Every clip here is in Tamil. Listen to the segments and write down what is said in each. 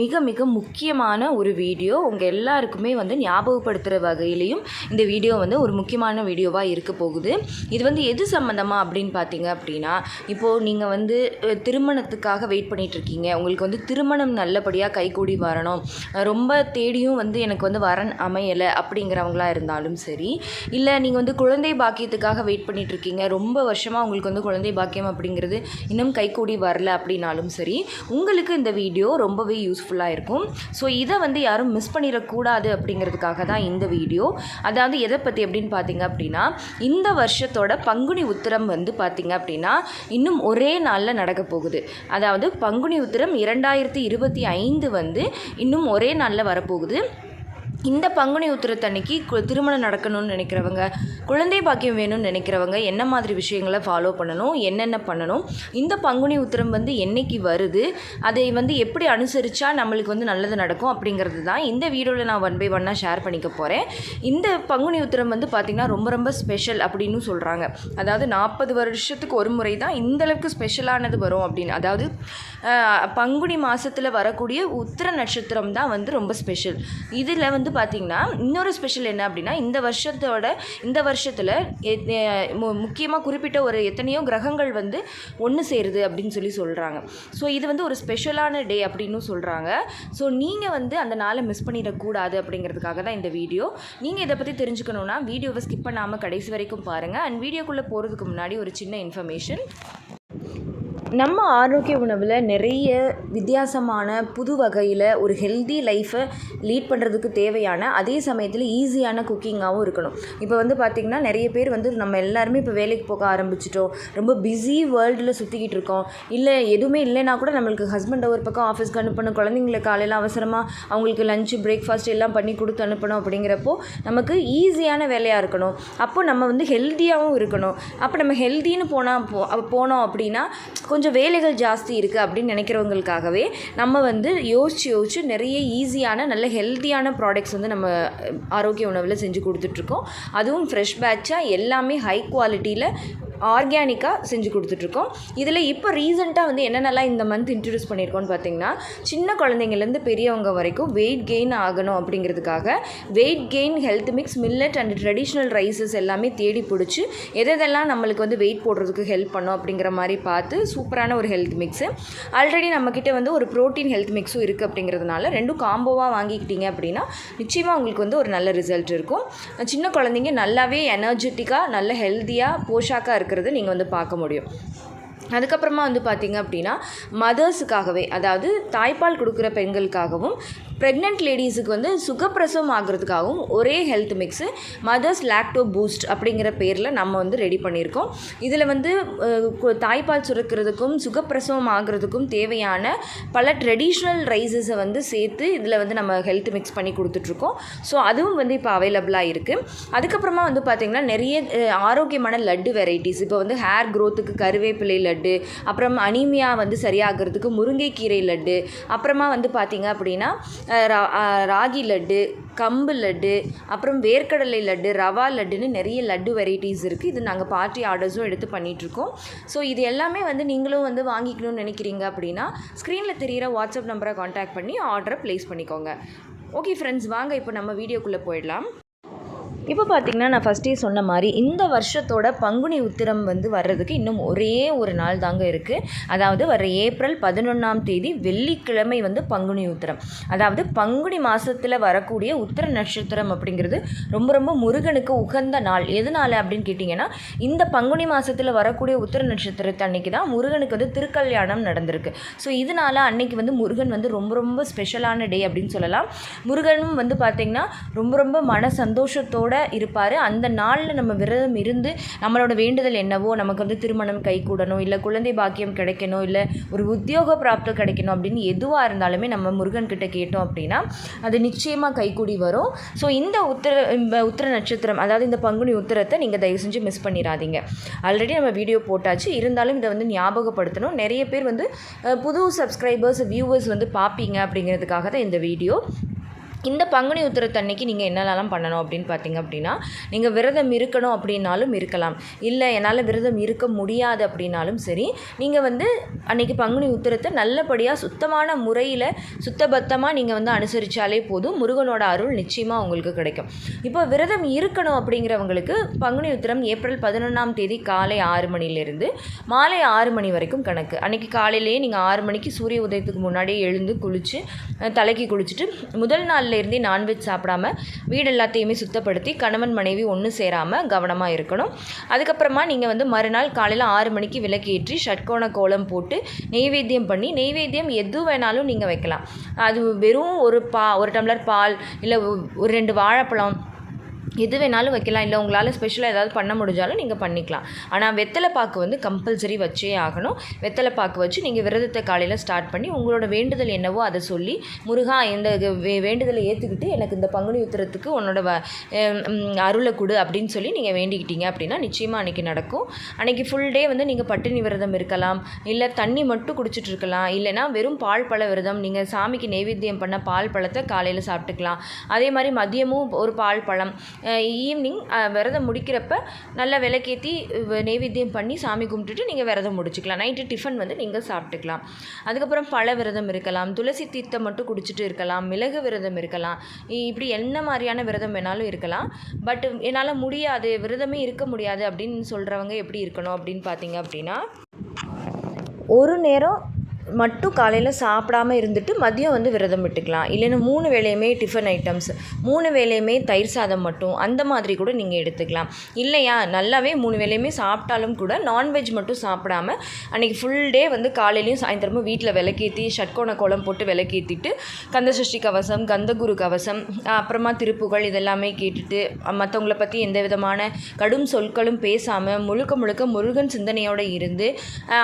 மிக மிக முக்கியமான ஒரு வீடியோ. உங்கள் எல்லாருக்குமே வந்து ஞாபகப்படுத்துகிற வகையிலையும் இந்த வீடியோ வந்து ஒரு முக்கியமான வீடியோவாக இருக்க போகுது. இது வந்து எது சம்மந்தமாக அப்படின்னு பார்த்தீங்க அப்படின்னா இப்போது நீங்கள் வந்து திருமணத்துக்காக வெயிட் பண்ணிகிட்ருக்கீங்க இருக்கீங்க. உங்களுக்கு வந்து திருமணம் நல்லபடியாக கைகூடி வரணும். ரொம்ப தேடியும் வந்து எனக்கு வந்து வரன் அமையலை அப்படிங்கிறவங்களா இருந்தாலும் சரி. இல்லை நீங்கள் வந்து குழந்தை பாக்கியத்துக்காக வெயிட் பண்ணிகிட்ருக்கீங்க ரொம்ப வருஷமாக உங்களுக்கு வந்து குழந்தை பாக்கியம் அப்படிங்கிறது இன்னும் கைகூடி வரல அப்படின்னாலும் சரி உங்களுக்கு இந்த வீடியோ ரொம்பவே யூஸ் யூஸ்ஃபுல்லாக இருக்கும். ஸோ இதை வந்து யாரும் மிஸ் பண்ணிடக்கூடாது அப்படிங்கிறதுக்காக தான் இந்த வீடியோ அதாவது எதை பற்றி அப்படின்னு பார்த்தீங்க அப்படின்னா இந்த வருஷத்தோட பங்குனி உத்திரம் வந்து பார்த்தீங்க அப்படின்னா இன்னும் ஒரே நாளில் நடக்க போகுது. அதாவது பங்குனி உத்திரம் இரண்டாயிரத்தி இருபத்தி ஐந்து வந்து இன்னும் ஒரே நாளில் வரப்போகுது. இந்த பங்குனி உத்திரத்தன்னைக்கு கு- திருமணம் நடக்கணும்னு நினைக்கிறவங்க குழந்தை பாக்கியம் வேணும்னு நினைக்கிறவங்க என்ன மாதிரி விஷயங்களை ஃபாலோ பண்ணணும் என்னென்ன பண்ணணும்? இந்த பங்குனி உத்திரம் வந்து என்னைக்கு வருது? அதை வந்து எப்படி அனுசரித்தா நம்மளுக்கு வந்து நல்லது நடக்கும் அப்படிங்கிறது தான் இந்த வீடியோவில் நான் ஒன் பை ஒன்னாக ஷேர் பண்ணிக்க போகிறேன் இந்த பங்குனி உத்திரம் வந்து பார்த்திங்கன்னா ரொம்ப ரொம்ப ஸ்பெஷல் அப்படின்னு சொல்கிறாங்க அதாவது நாற்பது வருஷத்துக்கு ஒரு முறை தான் இந்த அளவுக்கு ஸ்பெஷலானது வரும் அப்படின்னு. அதாவது பங்குனி மாதத்தில் வரக்கூடிய உத்திர நட்சத்திரம் தான் வந்து ரொம்ப ஸ்பெஷல் இதில் வந்து பார்த்திங்கன்னா இன்னொரு ஸ்பெஷல் என்ன அப்படின்னா இந்த வருஷத்தோட இந்த வருஷத்தில் முக்கியமாக குறிப்பிட்ட ஒரு எத்தனையோ கிரகங்கள் வந்து ஒன்று சேருது அப்படின்னு சொல்லி சொல்கிறாங்க ஸோ இது வந்து ஒரு ஸ்பெஷலான டே அப்படின்னு சொல்கிறாங்க ஸோ நீங்கள் வந்து அந்த நாளை மிஸ் பண்ணிடக்கூடாது அப்படிங்கிறதுக்காக தான் இந்த வீடியோ நீங்கள் இதை பற்றி தெரிஞ்சுக்கணுன்னா வீடியோவை ஸ்கிப் பண்ணாமல் கடைசி வரைக்கும் பாருங்கள் அண்ட் வீடியோக்குள்ளே போகிறதுக்கு முன்னாடி ஒரு சின்ன இன்ஃபர்மேஷன் நம்ம ஆரோக்கிய உணவில் நிறைய வித்தியாசமான புது வகையில் ஒரு ஹெல்தி லைஃப்பை லீட் பண்ணுறதுக்கு தேவையான அதே சமயத்தில் ஈஸியான குக்கிங்காகவும் இருக்கணும். இப்போ வந்து பார்த்திங்கன்னா நிறைய பேர் வந்து நம்ம எல்லாருமே இப்போ வேலைக்கு போக ஆரம்பிச்சிட்டோம் ரொம்ப பிஸி வேர்ல்டில் சுற்றிக்கிட்டு இருக்கோம். இல்லை எதுவுமே இல்லைனா கூட நம்மளுக்கு ஹஸ்பண்டை ஒரு பக்கம் ஆஃபீஸ்க்கு அனுப்பணும் குழந்தைங்களை காலையில் அவசரமாக அவங்களுக்கு லஞ்சு பிரேக்ஃபாஸ்ட் எல்லாம் பண்ணி கொடுத்து அனுப்பணும் அப்படிங்கிறப்போ நமக்கு ஈஸியான வேலையாக இருக்கணும். அப்போ நம்ம வந்து ஹெல்த்தியாகவும் இருக்கணும். அப்போ நம்ம ஹெல்த்தின்னு போனால் போ போனோம் அப்படின்னா கொஞ்சம் வேலைகள் ஜாஸ்தி இருக்குது அப்படின்னு நினைக்கிறவங்களுக்காக நினைக்கிறவங்களுக்காகவே நம்ம வந்து யோசிச்சு யோசிச்சு நிறைய ஈஸியான நல்ல ஹெல்த்தியான ப்ராடக்ட்ஸ் வந்து நம்ம ஆரோக்கிய உணவில் செஞ்சு கொடுத்துட்ருக்கோம் அதுவும் ஃப்ரெஷ் பேட்சாக எல்லாமே ஹை குவாலிட்டியில் ஆர்கானிக்காக செஞ்சு கொடுத்துட்ருக்கோம். இதில் இப்போ ரீசெண்டாக வந்து என்னென்னலாம் இந்த மந்த் இன்ட்ரடியூஸ் பண்ணியிருக்கோம்னு பார்த்தீங்கன்னா சின்ன குழந்தைங்கள்லேருந்து பெரியவங்க வரைக்கும் வெயிட் கெயின் ஆகணும் அப்படிங்கிறதுக்காக weight gain health mix millet and traditional rices எல்லாமே தேடி பிடிச்சி எதெல்லாம் நம்மளுக்கு வந்து வெயிட் போடுறதுக்கு ஹெல்ப் பண்ணும் அப்படிங்கிற மாதிரி பார்த்து சூப்பரான ஒரு ஹெல்த் மிக்ஸு ஆல்ரெடி நம்மக்கிட்ட வந்து ஒரு ப்ரோட்டீன் ஹெல்த் மிக்ஸும் இருக்குது அப்படிங்கிறதுனால ரெண்டும் காம்போவாக வாங்கிக்கிட்டீங்க அப்படின்னா நிச்சயமாக உங்களுக்கு வந்து ஒரு நல்ல ரிசல்ட் இருக்கும். சின்ன குழந்தைங்க நல்லாவே எனர்ஜெட்டிக்காக நல்ல ஹெல்த்தியாக போஷாக்காக இருக்கும் இருக்கிறத நீங்கள் வந்து பார்க்க முடியும். அதுக்கப்புறமா வந்து பார்த்தீங்க அப்படின்னா மதர்ஸுக்காகவே அதாவது தாய்ப்பால் கொடுக்குற பெண்களுக்காகவும் ப்ரெக்னென்ட் லேடிஸுக்கு வந்து சுகப்பிரசவம் ஆகிறதுக்காகவும் ஒரே health mix mothers lacto boost அப்படிங்கிற பேரில் நம்ம வந்து ரெடி பண்ணியிருக்கோம். இதில் வந்து தாய்ப்பால் சுரக்கிறதுக்கும் சுகப்பிரசவம் ஆகிறதுக்கும் தேவையான பல ட்ரெடிஷ்னல் ரைஸஸை வந்து சேர்த்து இதில் வந்து நம்ம ஹெல்த் மிக்ஸ் பண்ணி கொடுத்துட்ருக்கோம். ஸோ அதுவும் வந்து இப்போ அவைலபிளாக இருக்குது அதுக்கப்புறமா வந்து பார்த்திங்கன்னா நிறைய ஆரோக்கியமான லட்டு வெரைட்டிஸ் இப்போ வந்து ஹேர் க்ரோத்துக்கு கருவேப்பிலை லட்டு அப்புறம் அனீமியா வந்து சரியாகிறதுக்கு முருங்கைக்கீரை லட்டு அப்புறமா வந்து பார்த்திங்க அப்படின்னா ரா- ராகி லட்டு கம்பு லட்டு அப்புறம் வேர்க்கடலை லட்டு ரவா லட்டுன்னு நிறைய லட்டு வெரைட்டிஸ் இருக்குது இது நாங்கள் பார்ட்டி ஆர்டர்ஸும் எடுத்து பண்ணிகிட்ருக்கோம் ஸோ இது எல்லாமே வந்து நீங்களும் வந்து வாங்கிக்கணும்னு நினைக்கிறீங்க அப்படின்னா ஸ்க்ரீனில் தெரிகிற வாட்ஸ்அப் நம்பரை காண்டாக்ட் பண்ணி ஆர்டரை ப்ளேஸ் பண்ணிக்கோங்க. ஓகே ஃப்ரெண்ட்ஸ் வாங்க இப்போ நம்ம வீடியோக்குள்ளே போயிடலாம். இப்போ பார்த்திங்கன்னா நான் ஃபஸ்ட்டே சொன்ன மாதிரி இந்த வருஷத்தோட பங்குனி உத்திரம் வந்து வர்றதுக்கு இன்னும் ஒரே ஒரு நாள் தாங்க இருக்குது அதாவது வர ஏப்ரல் பதினொன்றாம் தேதி வெள்ளிக்கிழமை வந்து பங்குனி உத்திரம். அதாவது பங்குனி மாதத்தில் வரக்கூடிய உத்திர நட்சத்திரம் அப்படிங்கிறது ரொம்ப ரொம்ப முருகனுக்கு உகந்த நாள். எதனால அப்படின்னு கேட்டிங்கன்னா இந்த பங்குனி மாதத்தில் வரக்கூடிய உத்திர நட்சத்திரத்தை அன்னைக்கு தான் முருகனுக்கு வந்து திருக்கல்யாணம் நடந்திருக்கு. ஸோ இதனால் அன்னைக்கு வந்து முருகன் வந்து ரொம்ப ரொம்ப ஸ்பெஷலான டே அப்படின்னு சொல்லலாம். முருகனும் வந்து பார்த்திங்கன்னா ரொம்ப ரொம்ப மன சந்தோஷத்தோட இருப்பார். அந்த நாளில் நம்ம விரதம் இருந்து நம்மளோட வேண்டுதல் என்னவோ நமக்கு வந்து திருமணம் கைகூடணும் இல்லை குழந்தை பாக்கியம் கிடைக்கணும் இல்லை ஒரு உத்தியோக பிராப்தம் கிடைக்கணும் அப்படின்னு எதுவாக இருந்தாலுமே நம்ம முருகன் கிட்ட கேட்டோம் அப்படின்னா அது நிச்சயமாக கைகூடி வரும். ஸோ இந்த உத்திர இந்த உத்திர நட்சத்திரம் அதாவது இந்த பங்குனி உத்திரத்தை நீங்கள் தயவு செஞ்சு மிஸ் பண்ணிடாதீங்க ஆல்ரெடி நம்ம வீடியோ போட்டாச்சு. இருந்தாலும் இதை வந்து ஞாபகப்படுத்தணும். நிறைய பேர் வந்து புது சப்ஸ்கிரைபர்ஸ் வியூவர்ஸ் வந்து பார்ப்பீங்க அப்படிங்கிறதுக்காக தான் இந்த வீடியோ இந்த பங்குனி உத்திரத்தன்னைக்கு நீங்கள் என்னென்னலாம் பண்ணணும் அப்படின்னு பார்த்தீங்க அப்படின்னா நீங்கள் விரதம் இருக்கணும் அப்படின்னாலும் இருக்கலாம். இல்லை என்னால் விரதம் இருக்க முடியாது அப்படின்னாலும் சரி நீங்கள் வந்து அன்றைக்கி பங்குனி உத்திரத்தை நல்லபடியாக சுத்தமான முறையில் சுத்தபத்தமாக நீங்கள் வந்து அனுசரித்தாலே போதும். முருகனோட அருள் நிச்சயமாக உங்களுக்கு கிடைக்கும். இப்போ விரதம் இருக்கணும் அப்படிங்கிறவங்களுக்கு பங்குனி உத்திரம் ஏப்ரல் பதினொன்றாம் தேதி காலை ஆறு மணிலேருந்து மாலை ஆறு மணி வரைக்கும் கணக்கு. அன்றைக்கி காலையிலேயே நீங்கள் ஆறு மணிக்கு சூரிய உதயத்துக்கு முன்னாடியே எழுந்து குளித்து தலைக்கு குளிச்சுட்டு முதல் நாள் நாள்ல இருந்தே நான்வெஜ் சாப்பிடாம வீடு எல்லாத்தையுமே சுத்தப்படுத்தி கணவன் மனைவி ஒன்று சேராமல் கவனமாக இருக்கணும். அதுக்கப்புறமா நீங்கள் வந்து மறுநாள் காலையில் ஆறு மணிக்கு விளக்கேற்றி ஷட்கோண கோலம் போட்டு நெய்வேத்தியம் பண்ணி நெய்வேத்தியம் எது வேணாலும் நீங்கள் வைக்கலாம். அது வெறும் ஒரு பா ஒரு டம்ளர் பால் இல்லை ஒரு ரெண்டு வாழைப்பழம் எது வேணாலும் வைக்கலாம். இல்லை உங்களால் ஸ்பெஷலாக ஏதாவது பண்ண முடிஞ்சாலும் நீங்கள் பண்ணிக்கலாம். ஆனால் வெத்தலை பாக்கு வந்து கம்பல்சரி வச்சே ஆகணும். வெத்தலை பாக்கு வச்சு நீங்கள் விரதத்தை காலையில் ஸ்டார்ட் பண்ணி உங்களோட வேண்டுதல் என்னவோ அதை சொல்லி முருகா இந்த வே வேண்டுதலை ஏற்றுக்கிட்டு எனக்கு இந்த பங்குனி உத்திரத்துக்கு உன்னோட வ அருளை கொடு அப்படின்னு சொல்லி நீங்கள் வேண்டிக்கிட்டீங்க அப்படின்னா நிச்சயமாக அன்றைக்கி நடக்கும். அன்றைக்கி ஃபுல் டே வந்து நீங்கள் பட்டினி விரதம் இருக்கலாம். இல்லை தண்ணி மட்டும் குடிச்சிட்டு இருக்கலாம். இல்லைனா வெறும் பால் பழ விரதம் நீங்கள் சாமிக்கு நைவேத்தியம் பண்ண பால் பழத்தை காலையில் சாப்பிட்டுக்கலாம். அதே மாதிரி மதியமும் ஒரு பால் பழம் ஈவினிங் விரதம் முடிக்கிறப்ப நல்லா விளக்கேற்றி நெய்வேத்தியம் பண்ணி சாமி கும்பிட்டுட்டு நீங்கள் விரதம் முடிச்சுக்கலாம். நைட்டு டிஃபன் வந்து நீங்கள் சாப்பிட்டுக்கலாம். அதுக்கப்புறம் பழ விரதம் இருக்கலாம். துளசி தீர்த்தம் மட்டும் குடிச்சிட்டு இருக்கலாம். மிளகு விரதம் இருக்கலாம். இப்படி என்ன மாதிரியான விரதம் வேணாலும் இருக்கலாம். பட் என்னால் முடியாது விரதமே இருக்க முடியாது அப்படின்னு சொல்கிறவங்க எப்படி இருக்கணும் அப்படின்னு பார்த்தீங்க அப்படின்னா ஒரு நேரம் மட்டும் காலையில் சாப்பிடாம இருந்துட்டு மதியம் வந்து விரதம் விட்டுக்கலாம். இல்லைன்னா மூணு வேளையுமே டிஃபன் ஐட்டம்ஸ் மூணு வேளையுமே தயிர் சாதம் மட்டும் அந்த மாதிரி கூட நீங்கள் எடுத்துக்கலாம். இல்லையா? நல்லாவே மூணு வேளையுமே சாப்பிட்டாலும் கூட நான்வெஜ் மட்டும் சாப்பிடாம அன்றைக்கி ஃபுல் டே வந்து காலையிலையும் சாயந்தரமும் வீட்டில் விளக்கேற்றி ஷட்கோண கோலம் போட்டு விளக்கேற்றிட்டு கந்தசஷ்டி கவசம் கந்தகுரு கவசம் அப்புறமா திருப்புகள் இதெல்லாமே கேட்டுட்டு மற்றவங்கள பற்றி எந்த விதமான கடும் சொற்களும் பேசாமல் முழுக்க முழுக்க முருகன் சிந்தனையோடு இருந்து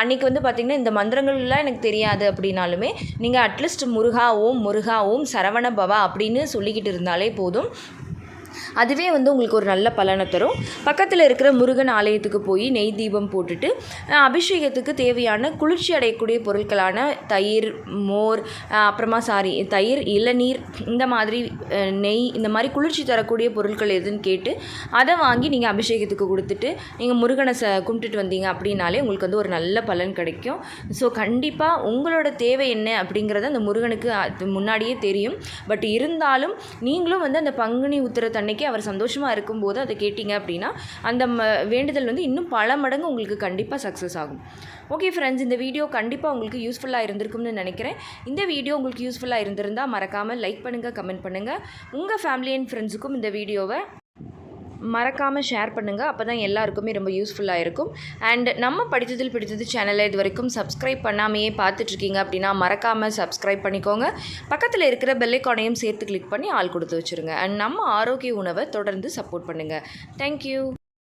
அன்றைக்கி வந்து பார்த்திங்கன்னா இந்த மந்திரங்கள்லாம் எனக்கு தெரியாது அப்படின்னாலுமே நீங்கள் அட்லீஸ்ட் முருகா ஓம் முருகா ஓம் சரவண பவா அப்படின்னு சொல்லிக்கிட்டு இருந்தாலே போதும். அதுவே வந்து உங்களுக்கு ஒரு நல்ல பலனை தரும். பக்கத்தில் இருக்கிற முருகன் ஆலயத்துக்கு போய் நெய் தீபம் போட்டுட்டு அபிஷேகத்துக்கு தேவையான குளிர்ச்சி அடையக்கூடிய பொருட்களான தயிர் மோர் அப்புறமா சாரி தயிர் இளநீர் இந்த மாதிரி நெய் இந்த மாதிரி குளிர்ச்சி தரக்கூடிய பொருட்கள் எதுன்னு கேட்டு அதை வாங்கி நீங்கள் அபிஷேகத்துக்கு கொடுத்துட்டு நீங்கள் முருகனை ச கும்பிட்டுட்டு வந்தீங்க அப்படின்னாலே உங்களுக்கு வந்து ஒரு நல்ல பலன் கிடைக்கும். ஸோ கண்டிப்பாக உங்களோட தேவை என்ன அப்படிங்கிறத அந்த முருகனுக்கு முன்னாடியே தெரியும். பட் இருந்தாலும் நீங்களும் வந்து அந்த பங்குனி உத்திரத்தன் அன்றைக்கி அவர் சந்தோஷமாக இருக்கும்போது அதை கேட்டிங்க அப்படின்னா அந்த வேண்டுதல் வந்து இன்னும் பல மடங்கு உங்களுக்கு கண்டிப்பாக சக்ஸஸ் ஆகும். ஓகே ஃப்ரெண்ட்ஸ் இந்த வீடியோ கண்டிப்பாக உங்களுக்கு யூஸ்ஃபுல்லாக இருந்திருக்கும்னு நினைக்கிறேன். இந்த வீடியோ உங்களுக்கு யூஸ்ஃபுல்லாக இருந்திருந்தால் மறக்காமல் லைக் பண்ணுங்கள் கமெண்ட் பண்ணுங்கள் உங்கள் ஃபேமிலி அண்ட் ஃப்ரெண்ட்ஸுக்கும் இந்த வீடியோவை மறக்காமல் ஷேர் பண்ணுங்கள் அப்போ தான் எல்லாருக்குமே ரொம்ப யூஸ்ஃபுல்லாக இருக்கும். அண்ட் நம்ம படித்ததில் பிடித்தது சேனலை இது வரைக்கும் சப்ஸ்கிரைப் பண்ணாமையே பார்த்துட்ருக்கீங்க அப்படின்னா மறக்காமல் சப்ஸ்கிரைப் பண்ணிக்கோங்க. பக்கத்தில் இருக்கிற பெல்லைக்கானையும் சேர்த்து கிளிக் பண்ணி ஆள் கொடுத்து வச்சுருங்க. அண்ட் நம்ம ஆரோக்கிய உணவை தொடர்ந்து சப்போர்ட் பண்ணுங்கள் தேங்க்யூ